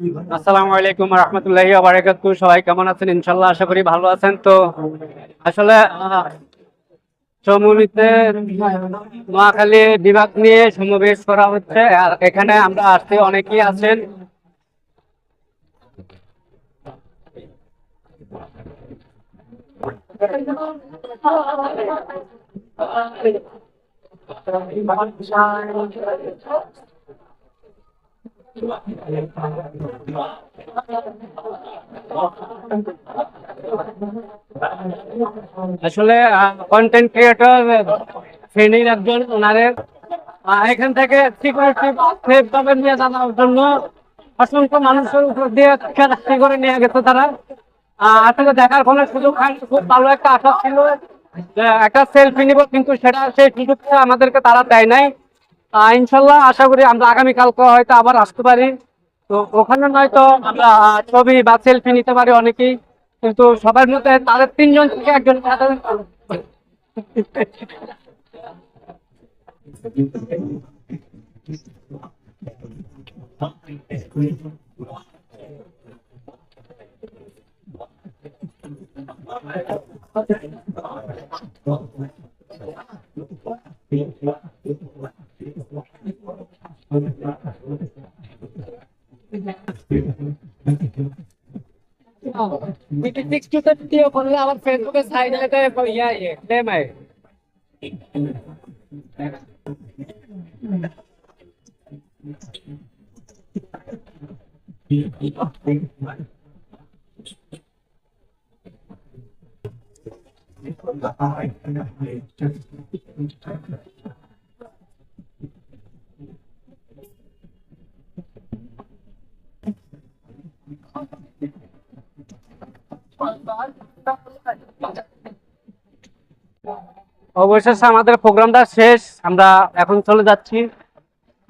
আসসালামু আলাইকুম রহমতুল্লাহি বারাকাতু সবাই কেমন আছেন? ইনশাল্লাহ আশা করি ভালো আছেন। তো আসলে আহ, চমুনিতে নোয়াখালী বিভাগ নিয়ে সমাবেশ করা হচ্ছে। আর এখানে আমরা আসতে অনেকেই আছেন। আসলে কন্টেন্ট ক্রিয়েটর শ্রেণির একজন ওনাদের এখান থেকে নিয়ে যাওয়ার জন্য অসংখ্য মানুষের উপর দিয়ে খেলাচ্ছি করে নিয়ে গেছে তারা। আসলে দেখার কোনো সুযোগ খুব ভালো একটা আশা ছিল। একটা সেলফি নিব, কিন্তু সেটা সেই সুযোগটা আমাদেরকে তারা দেয় নাই। ইনশাল্লাহ আশা করি আমরা আগামীকালকে হয়তো আবার আসতে পারি। তো ওখানে নয়তো আমরা ছবি বা সেলফি নিতে পারি অনেকেই। কিন্তু সবার মধ্যে তাদের তিনজন থেকে একজন আমার ফেসবুকে সাইড ইয়া ইয়ে ক্লেম আয় অবশেষে আমাদের প্রোগ্রামটা শেষ। আমরা এখন চলে যাচ্ছি।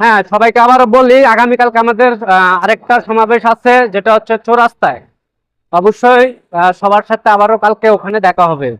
হ্যাঁ সবাইকে আবারও বলি, আগামীকালকে আমাদের আরেকটা সমাবেশ আছে, যেটা হচ্ছে চৌরাস্তায়। অবশ্যই সবার সাথে আবারও কালকে ওখানে দেখা হবে।